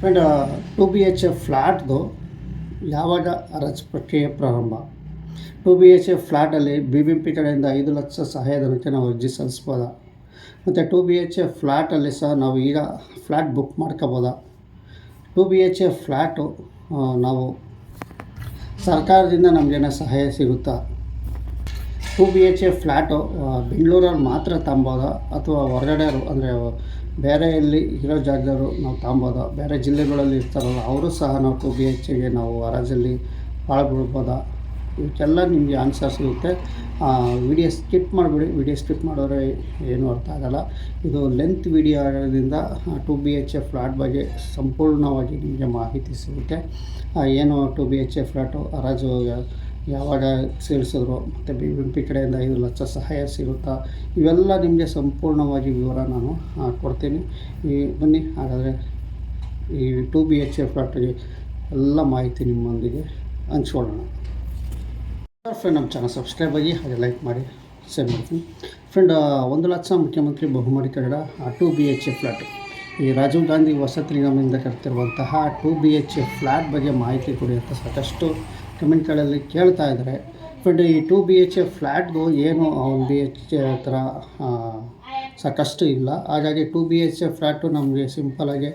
Friend two B H A ಫ್ಲ್ಯಾಟ್ದು ಯಾವಾಗ ಹರಾಜು ಪ್ರಕ್ರಿಯೆ ಪ್ರಾರಂಭ? ಟು ಬಿ ಎಚ್ ಎ ಫ್ಲ್ಯಾಟಲ್ಲಿ ಬಿ ಬಿ ಪಿ ಕಡೆಯಿಂದ ಐದು ಲಕ್ಷ ಸಹಾಯಧನಕ್ಕೆ ನಾವು ಅರ್ಜಿ ಸಲ್ಲಿಸ್ಬೋದಾ? ಮತ್ತು ಟು ಬಿ ಎಚ್ ಎ ಫ್ಲ್ಯಾಟಲ್ಲಿ ಸಹ ನಾವು ಈಗ flat book ಮಾಡ್ಕೋಬೋದಾ? Two B H A flat ನಾವು ಸರ್ಕಾರದಿಂದ ನಮಗೇನೋ ಸಹಾಯ ಸಿಗುತ್ತಾ? Two B H A flat ಬೆಂಗಳೂರಲ್ಲಿ ಮಾತ್ರ ತಂಬೋದಾ? ಅಥವಾ ಹೊರಗಡೆ ಅಂದರೆ ಬೇರೆ ಇಲ್ಲಿ ಇರೋ ಜಾಗದವರು ನಾವು ತಗೊಬೋದು ಬೇರೆ ಜಿಲ್ಲೆಗಳಲ್ಲಿ ಇರ್ತಾರಲ್ಲ, ಅವರು ಸಹ ನಾವು ಟು ಬಿ ಎಚ್ ಎಗೆ ನಾವು ಹರಾಜಲ್ಲಿ ಪಾಲ್ಗೊಳ್ಬೋದಾ? ಇವಕ್ಕೆಲ್ಲ ನಿಮಗೆ ಆನ್ಸರ್ ಸಿಗುತ್ತೆ. ವಿಡಿಯೋ ಸ್ಕಿಪ್ ಮಾಡಿಬಿಡಿ. ವಿಡಿಯೋ ಸ್ಕಿಪ್ ಮಾಡಿದ್ರೆ ಏನು ಅರ್ಥ ಆಗಲ್ಲ. ಇದು ಲೆಂತ್ ವಿಡಿಯೋ ಆಗೋದ್ರಿಂದ two B H A flat ಬಗ್ಗೆ ಸಂಪೂರ್ಣವಾಗಿ ನಿಮಗೆ ಮಾಹಿತಿ ಸಿಗುತ್ತೆ. ಏನು two B H A flat ಹರಾಜು ಯಾವಾಗ ಸೇರಿಸಿದ್ರು ಮತ್ತು ಬಿ ಬಿ ಪಿ ಕಡೆಯಿಂದ ಐದು ಲಕ್ಷ ಸಹಾಯ ಸಿಗುತ್ತಾ, ಇವೆಲ್ಲ ನಿಮಗೆ ಸಂಪೂರ್ಣವಾಗಿ ವಿವರ ನಾನು ಕೊಡ್ತೀನಿ. ಈ, ಬನ್ನಿ, ಹಾಗಾದರೆ ಈ ಟು ಬಿ ಎಚ್ ಎ ಫ್ಲಾಟಿಗೆ ಎಲ್ಲ ಮಾಹಿತಿ ನಿಮ್ಮೊಂದಿಗೆ ಹಂಚ್ಕೊಳ್ಳೋಣ. ಫ್ರೆಂಡ್ ನಮ್ಮ ಚಾನಲ್ ಸಬ್ಸ್ಕ್ರೈಬ್ ಆಗಿ ಹಾಗೆ ಲೈಕ್ ಮಾಡಿ, ಶೇರ್ ಮಾಡ್ತೀನಿ. ಫ್ರೆಂಡ್ ಒಂದು ಲಕ್ಷ ಮುಖ್ಯಮಂತ್ರಿ ಬಹುಮಾನಿ Kannada two B H A flat ಈ ರಾಜೀವ್ ಗಾಂಧಿ ವಸತಿ ನಿಗಮದಿಂದ ಕರೆತಿರುವಂತಹ two B H A flat ಬಗ್ಗೆ ಮಾಹಿತಿ ಕೊಡಿ ಅಂತ ಸಾಕಷ್ಟು ಕಮೆಂಟ್ಗಳಲ್ಲಿ ಕೇಳ್ತಾ ಇದ್ದಾರೆ. ಫ್ರೆಂಡ್ ಈ ಟು ಬಿ ಎಚ್ ಎ ಫ್ಲ್ಯಾಟ್ಗೂ ಏನು ಒಂದು ಬಿ ಎಚ್ ಎ ಥರ ಸಾಕಷ್ಟು ಇಲ್ಲ. ಹಾಗಾಗಿ two B H A flat ನಮಗೆ ಸಿಂಪಲಾಗಿ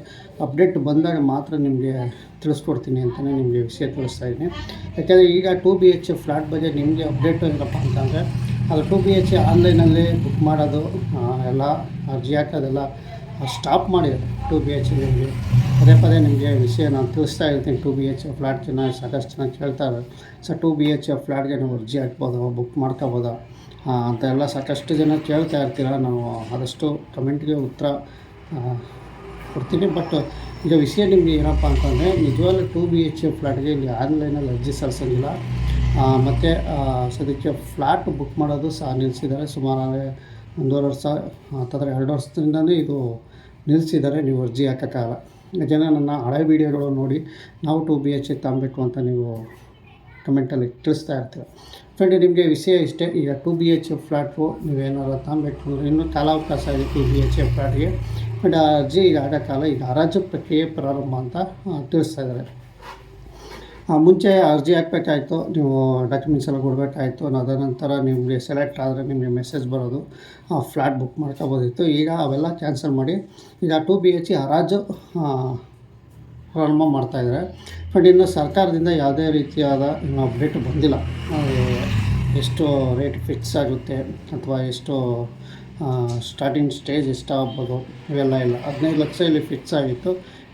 ಅಪ್ಡೇಟ್ ಬಂದಾಗ ಮಾತ್ರ ನಿಮಗೆ ತಿಳಿಸ್ಕೊಡ್ತೀನಿ ಅಂತಲೇ ನಿಮಗೆ ವಿಷಯ ತಿಳಿಸ್ತಾ ಇದ್ದೀನಿ. ಯಾಕೆಂದರೆ ಈಗ two B H A flat ಬಗ್ಗೆ ನಿಮಗೆ ಅಪ್ಡೇಟ್ ಏನಪ್ಪ ಅಂತಂದರೆ, ಅದು ಟು ಬಿ ಎಚ್ ಎ ಆನ್ಲೈನಲ್ಲಿ ಬುಕ್ ಮಾಡೋದು ಎಲ್ಲ ಅರ್ಜಿ ಹಾಕೋದೆಲ್ಲ ಸ್ಟಾಪ್ ಮಾಡಿದ್ದಾರೆ ಟು ಬಿ ಎಚ್ ನಿಮಗೆ ಪದೇ ಪದೇ ನಿಮಗೆ ವಿಷಯ ನಾನು ತಿಳಿಸ್ತಾ ಇರ್ತೀನಿ. ಟು ಬಿ ಎಚ್ ಫ್ಲ್ಯಾಟ್ ಜನ, ಸಾಕಷ್ಟು ಜನ ಕೇಳ್ತಾ ಇದ್ದಾರೆ. ಸರ್ ಟು ಬಿ ಎಚ್ ಫ್ಲ್ಯಾಟ್ಗೆ ನಾವು ಅರ್ಜಿ ಹಾಕ್ಬೋದಾ? ಬುಕ್ ಮಾಡ್ಕೋಬೋದಾ? ಅಂತ ಎಲ್ಲ ಸಾಕಷ್ಟು ಜನ ಕೇಳ್ತಾ ಇರ್ತೀರ. ನಾವು ಆದಷ್ಟು ಕಮೆಂಟ್ಗೆ ಉತ್ತರ ಕೊಡ್ತೀನಿ. ಬಟ್ ಈಗ ವಿಷಯ ನಿಮಗೆ ಏನಪ್ಪ ಅಂತಂದರೆ, ನಿಜವಾಗ್ಲೂ ಟು ಬಿ ಎಚ್ ಫ್ಲ್ಯಾಟ್ಗೆ ಇಲ್ಲಿ ಆನ್ಲೈನಲ್ಲಿ ಅರ್ಜಿ ಸಲ್ಲಿಸೋಂಗಿಲ್ಲ. ಮತ್ತು ಸದ್ಯಕ್ಕೆ ಫ್ಲ್ಯಾಟ್ ಬುಕ್ ಮಾಡೋದು ಸಹ ನಿಲ್ಲಿಸಿದ್ದಾರೆ. ಸುಮಾರು ಒಂದೂವರೆ ವರ್ಷ, ಹತ್ತತ್ರ ಎರಡು ವರ್ಷದಿಂದನೇ ಇದು ನಿಲ್ಲಿಸಿದ್ದಾರೆ ನೀವು ಅರ್ಜಿ ಹಾಕೋಕ್ಕಾಗಲ್ಲ. ಜನ ನನ್ನ ಹಳೆ ವೀಡಿಯೋಗಳು ನೋಡಿ ನಾವು ಟು ಬಿ ಎಚ್ ತಾಂಬೇಕು ಅಂತ ನೀವು ಕಮೆಂಟಲ್ಲಿ ತಿಳಿಸ್ತಾ ಇರ್ತೀವಿ ಫ್ರೆಂಡ್ ನಿಮಗೆ ವಿಷಯ ಇಷ್ಟೇ, ಈಗ two B H F flat ನೀವೇನಾದ್ರು ತಾಂಬೇಕು ಅಂದರೆ ಇನ್ನೂ ಕಾಲಾವಕಾಶ ಇದೆ ಟು ಬಿ ಎಚ್ ಎಫ್ ಫ್ಲ್ಯಾಟ್ಗೆ ಬಟ್ ಅರ್ಜಿ ಈಗ ಆಗೋಕ್ಕಾಗಲ್ಲ, ಈಗ ಹರಾಜು ಪ್ರಕ್ರಿಯೆ ಪ್ರಾರಂಭ ಅಂತ ತಿಳಿಸ್ತಾ ಇದ್ದಾರೆ. ಮುಂಚೆ ಅರ್ಜಿ ಹಾಕಬೇಕಾಯ್ತು, ನೀವು ಡಾಕ್ಯುಮೆಂಟ್ಸ್ ಎಲ್ಲ ಕೊಡಬೇಕಾಯಿತು ಅದರ ನಂತರ ನಿಮಗೆ ಸೆಲೆಕ್ಟ್ ಆದರೆ ನಿಮಗೆ ಮೆಸೇಜ್ ಬರೋದು ಫ್ಲ್ಯಾಟ್ ಬುಕ್ ಮಾಡ್ಕೋಬೋದಿತ್ತು. ಈಗ ಅವೆಲ್ಲ ಕ್ಯಾನ್ಸಲ್ ಮಾಡಿ, ಈಗ ಟು ಬಿ ಎಚ್ ಹರಾಜು ಪ್ರಾರಂಭ ಮಾಡ್ತಾಯಿದ್ದಾರೆ ಬಟ್ ಇನ್ನು ಸರ್ಕಾರದಿಂದ ಯಾವುದೇ ರೀತಿಯಾದ ಇನ್ನು ಅಪ್ಡೇಟ್ ಬಂದಿಲ್ಲ. ಎಷ್ಟು ರೇಟ್ ಫಿಕ್ಸ್ ಆಗುತ್ತೆ, ಅಥವಾ ಎಷ್ಟು ಸ್ಟಾರ್ಟಿಂಗ್ ಸ್ಟೇಜ್ ಇಷ್ಟ ಆಗ್ಬೋದು. ಇವೆಲ್ಲ ಇಲ್ಲ. ಹದಿನೈದು ಲಕ್ಷ ಇಲ್ಲಿ ಫಿಕ್ಸ್ ಆಗಿತ್ತು.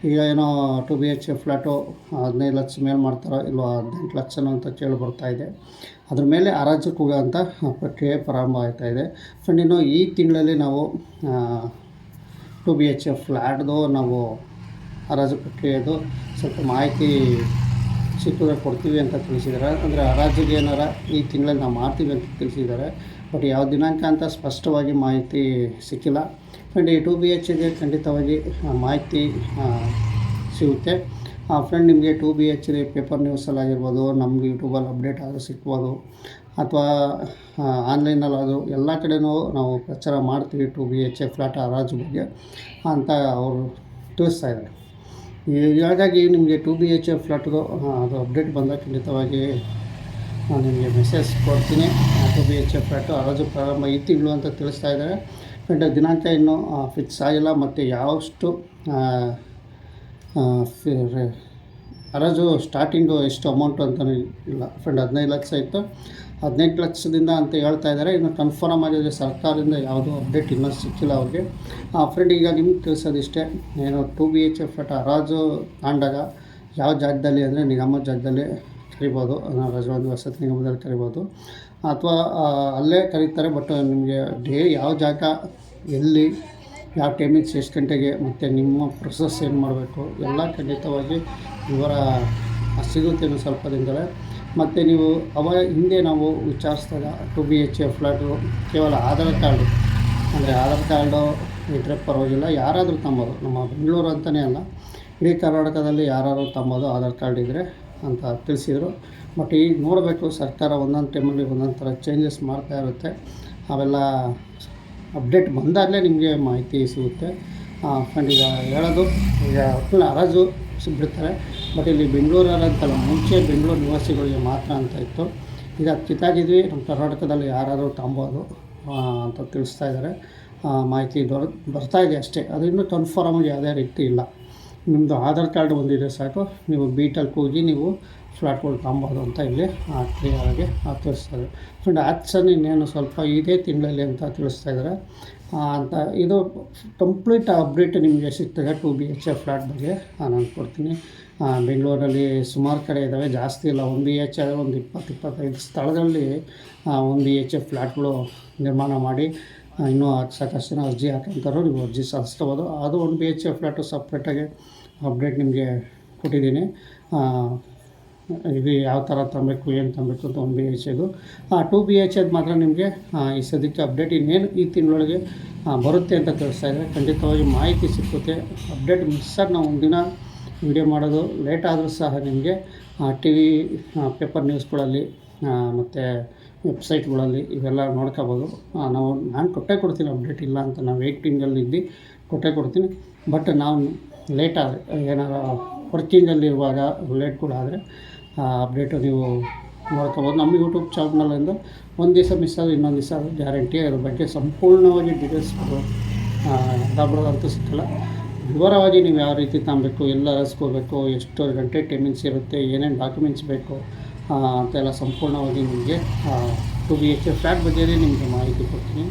ಈಗ ಏನೋ ಟು ಬಿ ಎಚ್ ಫ್ಲ್ಯಾಟು ಹದಿನೈದು ಲಕ್ಷ ಮೇಲೆ ಮಾಡ್ತಾರೋ ಇಲ್ವಾ, ಹದಿನೆಂಟು ಲಕ್ಷನೋ ಅಂತ ಕೇಳಿ ಬರ್ತಾ ಇದೆ. ಅದ್ರ ಮೇಲೆ ಹರಾಜು ಕೂಗ ಅಂತ ಪ್ರಕ್ರಿಯೆ ಪ್ರಾರಂಭ ಇದೆ. ಫ್ರೆಂಡ್ ಇನ್ನು ಈ ತಿಂಗಳಲ್ಲಿ ನಾವು ಟು ಬಿ ಎಚ್ ಫ್ಲ್ಯಾಟ್ದು ನಾವು ಹರಾಜು ಪ್ರಕ್ರಿಯೆದು ಸ್ವಲ್ಪ ಮಾಹಿತಿ ಸಿಕ್ಕಿದ್ರೆ ಕೊಡ್ತೀವಿ ಅಂತ ತಿಳಿಸಿದ್ದಾರೆ. ಅಂದರೆ ಹರಾಜಿಗೆ ಏನಾರ ಈ ತಿಂಗಳಲ್ಲಿ ನಾವು ಮಾಡ್ತೀವಿ ಅಂತ ತಿಳಿಸಿದ್ದಾರೆ. ಬಟ್ ಯಾವ ದಿನಾಂಕ ಅಂತ ಸ್ಪಷ್ಟವಾಗಿ ಮಾಹಿತಿ ಸಿಕ್ಕಿಲ್ಲ. ಫ್ರೆಂಡ್ ಈ ಟು ಬಿ ಎಚ್ಗೆ ಖಂಡಿತವಾಗಿ ಮಾಹಿತಿ ಸಿಗುತ್ತೆ. ಫ್ರೆಂಡ್ ನಿಮಗೆ ಟು ಬಿ ಎಚ್ ಪೇಪರ್ ನ್ಯೂಸಲ್ಲಾಗಿರ್ಬೋದು ನಮ್ಗೆ ಯೂಟ್ಯೂಬಲ್ಲಿ ಅಪ್ಡೇಟ್ ಆದರೂ ಸಿಕ್ಬೋದು, ಅಥವಾ ಆನ್ಲೈನಲ್ಲಾದರೂ ಎಲ್ಲ ಕಡೆಯೂ ನಾವು ಪ್ರಚಾರ ಮಾಡ್ತೀವಿ two B H A flat ಹರಾಜು ಬಗ್ಗೆ ಅಂತ ಅವರು ತಿಳಿಸ್ತಾ ಇದ್ದಾರೆ. ಹಾಗಾಗಿ ನಿಮಗೆ ಟು ಬಿ ಎಚ್ ಎ ಫ್ಲಾಟ್ದು ಅದು ಅಪ್ಡೇಟ್ ಬಂದಾಗ ಖಂಡಿತವಾಗಿ ನಾನು ನಿಮಗೆ ಮೆಸೇಜ್ ಕೊಡ್ತೀನಿ. Auto B H F auto ಹರಾಜು ಪ್ರಾರಂಭ ಈ ತಿಂಗಳು ಅಂತ ತಿಳಿಸ್ತಾ ಇದ್ದಾರೆ. ಬಟ್ ದಿನಾಂಕ ಇನ್ನೂ ಫಿಕ್ಸ್ ಆಗಿಲ್ಲ. ಮತ್ತು ಯಾವಷ್ಟು ಹರಾಜು ಸ್ಟಾರ್ಟಿಂಗು ಎಷ್ಟು ಅಮೌಂಟು ಅಂತಲೂ ಇಲ್ಲ. ಫ್ರೆಂಡ್ ಹದಿನೈದು ಲಕ್ಷ ಇತ್ತು. ಹದಿನೆಂಟು ಲಕ್ಷದಿಂದ ಅಂತ ಹೇಳ್ತಾ ಇದ್ದಾರೆ. ಇನ್ನು ಕನ್ಫರ್ಮ್ ಆಗಿದ್ರೆ ಸರ್ಕಾರದಿಂದ ಯಾವುದೂ ಅಪ್ಡೇಟ್ ಇನ್ನೂ ಸಿಕ್ಕಿಲ್ಲ ಅವ್ರಿಗೆ. ಫ್ರೆಂಡ್ ಈಗ ನಿಮ್ಗೆ ತಿಳಿಸೋದಿಷ್ಟೇ, ಏನು ಟು ಬಿ ಎಚ್ ಎಫ್ ಅಟ್ ಹರಾಜು ತಾಂಡಾಗ ಯಾವ ಜಾಗದಲ್ಲಿ ಅಂದರೆ ನಿಗಮ ಜಾಗದಲ್ಲಿ ಕರಿಬೋದು ರಾಜವಂತ ವಸತಿ ನಿಗಮದಲ್ಲಿ ಕರಿಬೋದು. ಅಥವಾ ಅಲ್ಲೇ ಕರೀತಾರೆ ಬಟ್ ನಿಮಗೆ ಡೇ ಯಾವ ಜಾಗ, ಎಲ್ಲಿ, ಯಾವ ಟೈಮಿಂಗ್ಸ್ ಎಷ್ಟು ಗಂಟೆಗೆ, ಮತ್ತು ನಿಮ್ಮ ಪ್ರೊಸೆಸ್ ಏನು ಮಾಡಬೇಕು, ಎಲ್ಲ ಖಂಡಿತವಾಗಿ ವಿವರ ಸಿಗುತ್ತೆ ಸ್ವಲ್ಪ ದಿನದಲ್ಲೇ ಮತ್ತು ನೀವು ಅವ ಹಿಂದೆ ನಾವು ವಿಚಾರಿಸಿದಾಗ two B H A flat ಕೇವಲ ಆಧಾರ್ ಕಾರ್ಡು, ಅಂದರೆ ಆಧಾರ್ ಕಾರ್ಡು ಇದ್ದರೆ ಪರವಾಗಿಲ್ಲ, ಯಾರಾದರೂ ತಂಬೋದು ನಮ್ಮ ಬೆಂಗಳೂರು ಅಂತಲೇ ಅಲ್ಲ, ಇಡೀ ಕರ್ನಾಟಕದಲ್ಲಿ ಯಾರಾದರೂ ತಂಬೋದು ಆಧಾರ್ ಕಾರ್ಡ್ ಇದ್ದರೆ ಅಂತ ತಿಳಿಸಿದರು. ಬಟ್ ಈಗ ನೋಡಬೇಕು, ಸರ್ಕಾರ ಒಂದೊಂದು ಟೈಮಲ್ಲಿ ಒಂದೊಂದು ಥರ ಚೇಂಜಸ್ ಮಾಡ್ತಾ ಇರುತ್ತೆ. ಅವೆಲ್ಲ ಅಪ್ಡೇಟ್ ಬಂದಾಗಲೇ ನಿಮಗೆ ಮಾಹಿತಿ ಸಿಗುತ್ತೆ. ಫ್ರೆಂಡ್ ಈಗ ಹೇಳೋದು, ಈಗ ಒಟ್ಟಿನ ಹರಾಜು ಬಿಡ್ತಾರೆ. ಬಟ್ ಇಲ್ಲಿ ಬೆಂಗಳೂರಲ್ಲಂತಲ್ಲ ಮುಂಚೆ ಬೆಂಗಳೂರು ನಿವಾಸಿಗಳಿಗೆ ಮಾತ್ರ ಅಂತ ಇತ್ತು. ಈಗ ಕಿತ್ತಾಗಿದ್ವಿ, ನಮ್ಮ ಕರ್ನಾಟಕದಲ್ಲಿ ಯಾರಾದರೂ ತಾಂಬೋದು ಅಂತ ತಿಳಿಸ್ತಾ ಇದ್ದಾರೆ. ಮಾಹಿತಿ ದೊರ, ಬರ್ತಾ ಇದೆ ಅಷ್ಟೇ. ಅದು ಇನ್ನೂ ಕನ್ಫರ್ಮ್ ಯಾವುದೇ ರೀತಿ ಇಲ್ಲ. ನಿಮ್ಮದು ಆಧಾರ್ ಕಾರ್ಡ್ ಒಂದಿದೆ ಸಾಕು. ನೀವು ಬೀಟಲ್ಲಿ ಹೋಗಿ ನೀವು ಫ್ಲ್ಯಾಟ್ಗಳು ತಗೊಬೋದು ಅಂತ ಇಲ್ಲಿ ಕ್ಲಿಯರಾಗಿ ತಿಳಿಸ್ತಾರೆ ಫ್ರೆಂಡ್ ಆ್ಯಕ್ಷನ್ ಇನ್ನೇನು ಸ್ವಲ್ಪ ಇದೇ ತಿಂಗಳಲ್ಲಿ ಅಂತ ತಿಳಿಸ್ತಾ ಇದ್ದಾರೆ. ಅಂತ ಇದು ಕಂಪ್ಲೀಟ್ ಅಪ್ಡೇಟ್ ನಿಮಗೆ ಸಿಗ್ತದೆ two B H A flat ಬಗ್ಗೆ. ನಾನು ಕೊಡ್ತೀನಿ. ಬೆಂಗಳೂರಲ್ಲಿ ಸುಮಾರು ಕಡೆ ಇದ್ದಾವೆ ಜಾಸ್ತಿ ಇಲ್ಲ. ಒಂದು ಬಿ ಎಚ್ ಆದರೆ ಒಂದು ಇಪ್ಪತ್ತು, ಇಪ್ಪತ್ತೈದು ಸ್ಥಳದಲ್ಲಿ ಒಂದು ಬಿ ಎಚ್ ಎ ಫ್ಲ್ಯಾಟ್ಗಳು ನಿರ್ಮಾಣ ಮಾಡಿ ಇನ್ನೂ ಸಾಕಷ್ಟು ಜನ ಅರ್ಜಿ ಹಾಕಂತಾರೋ ನೀವು ಅರ್ಜಿ ಸಲ್ಲಿಸ್ಕೋಬೋದು ಅದು ಒಂದು ಬಿ ಎಚ್ ಎ ಫ್ಲ್ಯಾಟು ಸಪ್ರೇಟಾಗಿ ಅಪ್ಡೇಟ್ ನಿಮಗೆ ಕೊಟ್ಟಿದ್ದೀನಿ. ಇದು ಯಾವ ಥರ ತಗೊಬೇಕು ಏನು ತಗೊಬೇಕು ಅಂತ ಒಂದು ಬಿ ಎಚ್ ಎದು ಟು ಬಿ ಎಚ್ ಎದು ಮಾತ್ರ ನಿಮಗೆ ಈ ಸದ್ಯಕ್ಕೆ ಅಪ್ಡೇಟ್ ಇನ್ನೇನು ಈ ತಿಂಗಳೊಳಗೆ ಬರುತ್ತೆ ಅಂತ ತಿಳಿಸ್ತಾ ಇದ್ದಾರೆ. ಖಂಡಿತವಾಗಿ ಮಾಹಿತಿ ಸಿಕ್ಕುತ್ತೆ. ಅಪ್ಡೇಟ್ ಮಿಸ್ ಆಗಿ ನಾವು ಒಂದಿನ ವಿಡಿಯೋ ಮಾಡೋದು. ಲೇಟ್ ಆದರೂ ಸಹ ನಿಮಗೆ ಟಿ ವಿ ಪೇಪರ್ ನ್ಯೂಸ್ಗಳಲ್ಲಿ ಮತ್ತು ವೆಬ್ಸೈಟ್ಗಳಲ್ಲಿ ಇವೆಲ್ಲ ನೋಡ್ಕೋಬೋದು. ನಾವು, ನಾನು ಕೊಟ್ಟೇ ಕೊಡ್ತೀನಿ ಅಪ್ಡೇಟ್ ಇಲ್ಲ ಅಂತ ನಾವು ವೇಟಿಂಗಲ್ಲಿ ಇದ್ದು ಕೊಟ್ಟೇ ಕೊಡ್ತೀನಿ. ಬಟ್ ನಾವು ಲೇಟ್ ಆದರೆ, ಏನಾರು ವರ್ಕಿಂಗಲ್ಲಿರುವಾಗ ಲೇಟ್ ಕೂಡ ಆದರೆ ಅಪ್ಡೇಟು ನೀವು ನೋಡ್ಕೋಬೋದು. ನಮ್ಮ ಯೂಟ್ಯೂಬ್ ಚಾನಲಿಂದ ಒಂದು ದಿವಸ ಮಿಸ್ ಆದರೆ ಇನ್ನೊಂದು ದಿವಸ ಗ್ಯಾರಂಟಿ ಅದ್ರ ಬಗ್ಗೆ ಸಂಪೂರ್ಣವಾಗಿ ಡೀಟೇಲ್ಸ್ ಅಂತ ಸಿಕ್ಕಲ್ಲ. ವಿವರವಾಗಿ ನೀವು ಯಾವ ರೀತಿ ತಗೊಬೇಕು ಎಲ್ಲ ರಸ್ಕೋಬೇಕು ಎಷ್ಟು ಗಂಟೆ ಟೈಮಿಂಗ್ಸ್ ಇರುತ್ತೆ, ಏನೇನು ಡಾಕ್ಯುಮೆಂಟ್ಸ್ ಬೇಕು ಅಂತೆಲ್ಲ ಸಂಪೂರ್ಣವಾಗಿ ನಿಮಗೆ two B H A flat ಬಗ್ಗೆನೇ ನಿಮಗೆ ಮಾಹಿತಿ ಕೊಡ್ತೀನಿ.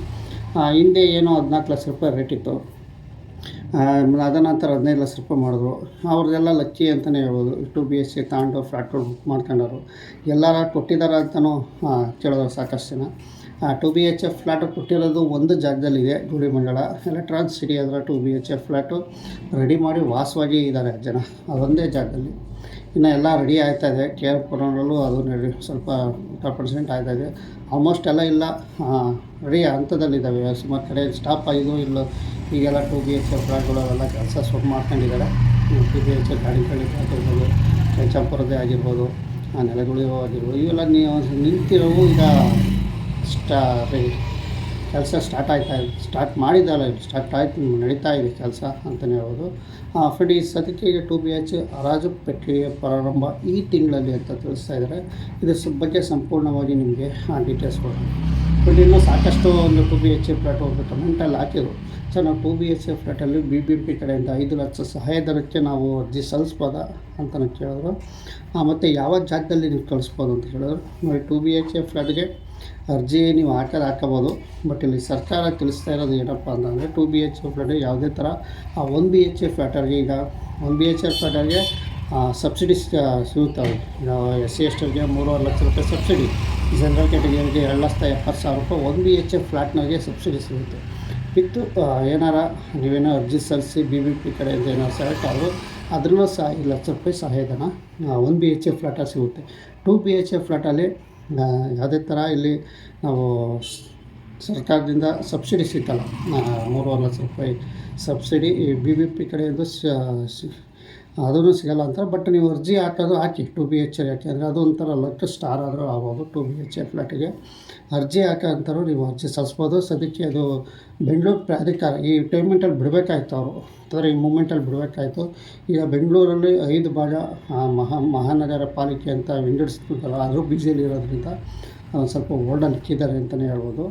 ಹಿಂದೆ ಏನೋ ಹದಿನಾಲ್ಕು ಲಕ್ಷ ರೂಪಾಯಿ ರೇಟ್ ಇತ್ತು. ಅದ ನಂತರ ಹದಿನೈದು ಲಕ್ಷ ರೂಪಾಯಿ ಮಾಡಿದ್ರು. ಅವ್ರದ್ದೆಲ್ಲ ಲಕ್ಕಿ ಅಂತಲೇ ಹೇಳ್ಬೋದು. ಟು ಬಿ ಎಚ್ ಸಿ ತಗೊಂಡು ಫ್ಲ್ಯಾಟ್ಗಳು ಬುಕ್ ಮಾಡ್ಕೊಂಡವರು. ಎಲ್ಲರ ಕೊಟ್ಟಿದ್ದಾರೆ ಅಂತಲೂ ಕೇಳಿದ್ರು ಸಾಕಷ್ಟು ಜನ. Two B H F flat ಕೊಟ್ಟಿರೋದು ಒಂದು ಜಾಗದಲ್ಲಿದೆ ಮಂಡಳ. ಎಲೆಕ್ಟ್ರಾನಿಕ್ ಸಿಟಿ ಅದರ two B H F flat ready ಮಾಡಿ ವಾಸವಾಗಿ ಇದ್ದಾರೆ ಜನ ಅದೊಂದೇ ಜಾಗದಲ್ಲಿ. ಇನ್ನು ಎಲ್ಲ ರೆಡಿ ಆಗ್ತಾಯಿದೆ ಕೆ ಆರ್ ಪುರಲ್ಲೂ ಅದು ರೆಡಿ ಸ್ವಲ್ಪ ಪರ್ಸೆಂಟ್ ಆಗ್ತಾಯಿದೆ ಆಲ್ಮೋಸ್ಟ್ ಎಲ್ಲ ಇಲ್ಲ. ರೆಡಿ ಹಂತದಲ್ಲಿದ್ದಾವೆ. ಸುಮಾರು ಕಡೆ ಸ್ಟಾಪ್ ಆಗಿದ್ದು ಇಲ್ಲ, ಈಗೆಲ್ಲ ಟು ಬಿ ಎಚ್ ಎಫ್ ಫ್ಲಾಟ್ಗಳು ಅವೆಲ್ಲ ಕೆಲಸ ಸ್ವಲ್ಪ ಮಾಡ್ಕೊಂಡಿದ್ದಾರೆ. ಟು ಬಿ ಎಚ್ ಎಫ್ ಗಾಡಿ ಆಗಿರ್ಬೋದು ಚಂಪುರದೇ ಆಗಿರ್ಬೋದು ನೆಲಗಳು ಆಗಿರ್ಬೋದು, ಇವೆಲ್ಲ ನೀವು ನಿಂತಿರೋವು ಈಗ ಸ್ಟಾ ಕೆಲಸ ಸ್ಟಾರ್ಟ್ ಆಯ್ತಾ ಇದೆ. ಸ್ಟಾರ್ಟ್ ಮಾಡಿದ್ದಲ್ಲ ಸ್ಟಾರ್ಟ್ ಆಯ್ತು, ನಡೀತಾ ಇದೆ ಕೆಲಸ ಅಂತಲೇ ಹೇಳ್ಬೋದು. ಫ್ರೆಂಡ್ ಈ ಸದ್ಯಕ್ಕೆ ಟು ಬಿ ಎಚ್ ಹರಾಜು ಪ್ರಕ್ರಿಯೆ ಪ್ರಾರಂಭ ಈ ತಿಂಗಳಲ್ಲಿ ಅಂತ ತಿಳಿಸ್ತಾ ಇದ್ದಾರೆ. ಇದ್ರ ಬಗ್ಗೆ ಸಂಪೂರ್ಣವಾಗಿ ನಿಮಗೆ ಡೀಟೇಲ್ಸ್ ಕೊಡೋಣ ಬಟ್ ಇನ್ನೂ ಸಾಕಷ್ಟು ಒಂದು two B H A flat ಒಂದು ಕಮೆಂಟಲ್ಲಿ ಹಾಕಿದ್ರು. ಸರ್ ನಾವು ಟು ಬಿ ಎಚ್ ಎ ಫ್ಲಾಟಲ್ಲಿ ಬಿ ಬಿ ಪಿ ಕಡೆಯಿಂದ ಐದು ಲಕ್ಷ ಸಹಾಯಧನಕ್ಕೆ ನಾವು ಅರ್ಜಿ ಸಲ್ಲಿಸ್ಬೋದಾ ಅಂತ ಕೇಳಿದ್ರು. ಮತ್ತು ಯಾವ ಜಾಗದಲ್ಲಿ ನೀವು ಕಳಿಸ್ಬೋದು ಅಂತ ಹೇಳಿದ್ರು ನೋಡಿ, ಟು ಬಿ ಎಚ್ ಎ ಫ್ಲ್ಯಾಟ್ಗೆ ಅರ್ಜಿ ನೀವು ಹಾಕೋದು ಹಾಕೋಬೋದು. ಬಟ್ ಇಲ್ಲಿ ಸರ್ಕಾರ ತಿಳಿಸ್ತಾ ಇರೋದು ಏನಪ್ಪ ಅಂತಂದರೆ ಟು ಬಿ ಎಚ್ ಎ ಯಾವುದೇ ಥರ, ಆ ಒನ್ ಬಿ ಎಚ್ ಎ ಫ್ಲ್ಯಾಟರ್ಗೆ ಈಗ ಒನ್ ಬಿ ಎಚ್ ಎ ಫ್ಲ್ಯಾಟರ್ಗೆ ಸಬ್ಸಿಡೀಸ್ ಸಿಗುತ್ತವೆ. ಎಸ್ ಸಿ ಎಸ್ ಟಿಗೆ ಮೂರುವರೆ ಲಕ್ಷ ರೂಪಾಯಿ ಸಬ್ಸಿಡಿ ಜನರಲ್ ಕ್ಯಾಟಗರಿಗೆ ಎರಡು ಲಕ್ಷದ ಎಪ್ಪತ್ತು ಸಾವಿರ ರೂಪಾಯಿ one B H A subsidy ಸಿಗುತ್ತೆ. ಇತ್ತು ಏನಾರ ನೀವೇನೋ ಅರ್ಜಿ ಸಲ್ಲಿಸಿ ಬಿ ಬಿ ಪಿ ಕಡೆಯಿಂದ ಏನಾರು ಸೆಲೆಕ್ಟ್ ಆದರೂ ಅದರಲ್ಲೂ ಸಹ ಐದು ಲಕ್ಷ ರೂಪಾಯಿ ಸಹಾಯಧನ ಒನ್ ಬಿ ಎಚ್ ಎ ಫ್ಲ್ಯಾಟಲ್ಲಿ ಸಿಗುತ್ತೆ. ಟು ಬಿ ಎಚ್ ಎ ಫ್ಲ್ಯಾಟಲ್ಲಿ ಯಾವುದೇ ಥರ ಇಲ್ಲಿ ನಾವು ಸರ್ಕಾರದಿಂದ ಸಬ್ಸಿಡಿ ಸಿಗ್ತಲ್ಲ ಮೂರುವರೆ ಲಕ್ಷ ರೂಪಾಯಿ ಸಬ್ಸಿಡಿ ಈ ಬಿ ಬಿ ಪಿ ಕಡೆಯಿಂದ ಅದೂ ಸಿಗಲ್ಲ ಅಂತ ಬಟ್ ನೀವು ಅರ್ಜಿ ಹಾಕೋದು ಹಾಕಿ, ಟು ಬಿ ಎಚ್ ಯಾಕೆಂದರೆ ಅದು ಒಂಥರ ಲಕ್ ಸ್ಟಾರ್ ಆದರೂ ಆಗ್ಬೋದು, ಟು ಬಿ ಎಚ್ ಎ ಫ್ಲ್ಯಾಟಿಗೆ ಅರ್ಜಿ ಹಾಕೋಂಥವ್ರು ನೀವು ಅರ್ಜಿ ಸಲ್ಲಿಸ್ಬೋದು. ಸದ್ಯಕ್ಕೆ ಅದು ಬೆಂಗಳೂರು ಪ್ರಾಧಿಕಾರ ಈ ಟೈಮೆಂಟಲ್ಲಿ ಬಿಡಬೇಕಾಯ್ತು ಅವರು. ಅಂದರೆ ಈ ಮೂಮೆಂಟಲ್ಲಿ ಬಿಡಬೇಕಾಯ್ತು. ಈಗ ಬೆಂಗಳೂರಲ್ಲಿ ಐದು ಭಾಗ ಮಹಾ, ಮಹಾನಗರ ಪಾಲಿಕೆ ಅಂತ ವಿಂಗಡಿಸ್ತಿದ್ದಲ್ಲ ಆದರೂ ಬಿಸಿಲಿ ಇರೋದ್ರಿಂದ ಸ್ವಲ್ಪ ಓಲ್ಡಲ್ಲಿ ಇಕ್ಕಿದ್ದಾರೆ ಅಂತಲೇ ಹೇಳ್ಬೋದು.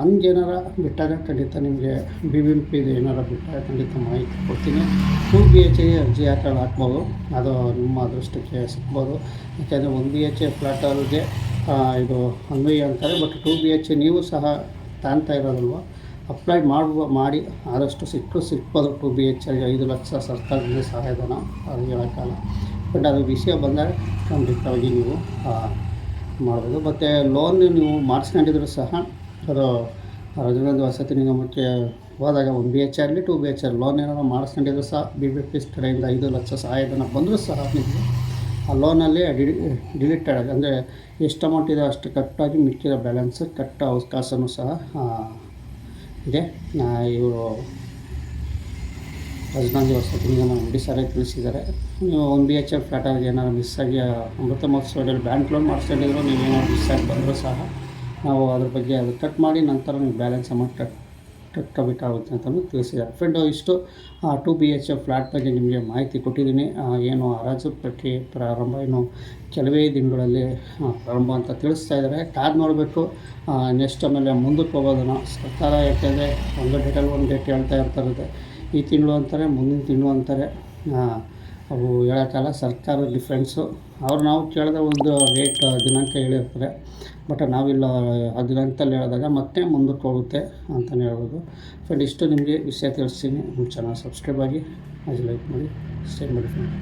ಹಂಗೇನಾರ ಬಿಟ್ಟಾಗ ಖಂಡಿತ ನಿಮಗೆ ಬಿ ಬಿ ಎಂ ಪಿದು ಏನಾರ ಬಿಟ್ಟಾಗ ಖಂಡಿತ ಮಾಹಿತಿ ಕೊಡ್ತೀನಿ. ಟು ಬಿ ಎಚ್ ಎ ಅರ್ಜಿ ಹಾಕೊಂಡು ಹಾಕ್ಬೋದು. ಅದು ನಿಮ್ಮ ಅದೃಷ್ಟಕ್ಕೆ ಸಿಗ್ಬೋದು. ಯಾಕೆಂದರೆ ಒನ್ ಬಿ ಎಚ್ ಎ ಅವ್ರಿಗೆ ಇದು ಅನ್ವಯ ಅಂತಾರೆ. But two B H A ನೀವು ಸಹ ತಾಂತ ಇರೋದಲ್ವ? ಅಪ್ಲೈ ಮಾಡುವ, ಮಾಡಿ ಆದಷ್ಟು ಸಿಕ್ಕರು ಸಿಕ್ಬೋದು ಟು ಬಿ ಎಚ್ ಐಗೆ ಐದು ಲಕ್ಷ ಸರ್ಕಾರದಿಂದ ಸಹಾಯಧನ ಅದು ಹೇಳೋಕ್ಕಲ್ಲ ಬಟ್ ಅದು ವಿಷಯ ಬಂದಾಗ ಖಂಡಿತವಾಗಿ ನೀವು ಮಾಡ್ಬೋದು ಮತ್ತು ಲೋನ್ ನೀವು ಮಾಡಿಸ್ಕೊಂಡಿದ್ರು ಸಹ ಅದು ರಾಜೀವ್ ವಸತಿ ನಿಗಮಕ್ಕೆ ಹೋದಾಗ ಒಂದು ಬಿ ಎಚ್ ಆಗಲಿ two B H R loan ಏನಾದ್ರು ಮಾಡಿಸ್ಕೊಂಡಿದ್ರು ಸಹ ಬಿ ಬಿ ಪಿ ಕಡೆಯಿಂದ ಐದು ಲಕ್ಷ ಸಹಾಯಧನ ಬಂದರೂ ಸಹ ನಿಮಗೆ ಆ ಲೋನಲ್ಲಿ ಡಿಲಿ ಡಿಲೀಟೆಡ್ ಆಗಿ ಅಂದರೆ ಎಷ್ಟು ಅಮೌಂಟ್ ಇದೆ ಅಷ್ಟು ಕಟ್ಟಾಗಿ ಮಿಕ್ಕಿದ ಬ್ಯಾಲೆನ್ಸ್ ಕಟ್ಟೋ ಅವಕಾಶವೂ ಸಹ ಇದೆ. ಇವರು ರಾಜಧಾನಿ ವಸತಿ ನಿಗಮ ಮುಡಿಸಾರೆ ಸರ್ ತಿಳಿಸಿದ್ದಾರೆ. ಒಂದು ಬಿ ಎಚ್ ಎಫ್ ಫ್ಲ್ಯಾಟಾಗಿ ಏನಾದ್ರು ಮಿಸ್ ಆಗಿ ಅಮೃತ ಮಹೋತ್ಸವದಲ್ಲಿ ಬ್ಯಾಂಕ್ ಲೋನ್ ಮಾಡಿಸ್ಕೊಂಡಿದ್ರು, ನೀವು ಮಿಸ್ ಆಗಿ ಬಂದರೂ ಸಹ ನಾವು ಅದ್ರ ಬಗ್ಗೆ ಅದು ಕಟ್ ಮಾಡಿ ನಂತರ ನೀವು ಬ್ಯಾಲೆನ್ಸ್ ಅಮೌಂಟ್ ಕಟ್ ಕಮಿಟ್ ಆಗುತ್ತೆ ಅಂತಲೂ ತಿಳಿಸಿದ್ದಾರೆ. ಫ್ರೆಂಡು ಇಷ್ಟು two B H F flat ಬಗ್ಗೆ ನಿಮಗೆ ಮಾಹಿತಿ ಕೊಟ್ಟಿದ್ದೀನಿ. ಏನು ಹರಾಜು ಪ್ರಕ್ರಿಯೆ ಪ್ರಾರಂಭ ಏನು ಕೆಲವೇ ದಿನಗಳಲ್ಲಿ ಪ್ರಾರಂಭ ಅಂತ ತಿಳಿಸ್ತಾ ಇದ್ದಾರೆ. ಟ್ಯಾಗ್ ನೋಡಬೇಕು. ನೆಕ್ಸ್ಟ್ ಆಮೇಲೆ ಮುಂದಕ್ಕೆ ಹೋಗೋದನ್ನು ಸರ್ಕಾರ ಯಾಕೆಂದರೆ ಒಂದು ಡೇಟಲ್ಲಿ ಒಂದು ಡೇಟ್ ಹೇಳ್ತಾ ಇರ್ತಾರೆ ಈ ತಿಂಗಳು ಅಂತಾರೆ, ಮುಂದಿನ ತಿಂಗಳು ಅಂತಾರೆ. ಅವು ಹೇಳೋಕ್ಕಲ್ಲ ಸರ್ಕಾರ ಡಿಫ್ರೆನ್ಸು. ಅವ್ರು ನಾವು ಕೇಳಿದ್ರೆ ಒಂದು ರೇಟ್ ದಿನಾಂಕ ಹೇಳಿರ್ತಾರೆ. ಬಟ್ ನಾವಿಲ್ಲ ಆ ದಿನಾಂಕದಲ್ಲಿ ಹೇಳಿದಾಗ ಮತ್ತೆ ಮುಂದಕ್ಕೆ ಹೋಗುತ್ತೆ ಅಂತಲೇ ಹೇಳ್ಬೋದು. ಫ್ರೆಂಡ್ ಇಷ್ಟು ನಿಮಗೆ ವಿಷಯ ತಿಳಿಸ್ತೀನಿ. ನಿಮ್ಮ ಚಾನಲ್ ಸಬ್ಸ್ಕ್ರೈಬ್ ಆಗಿ ಅದು ಲೈಕ್ ಮಾಡಿ ಶೇರ್ ಮಾಡಿ ಫ್ರೆಂಡ್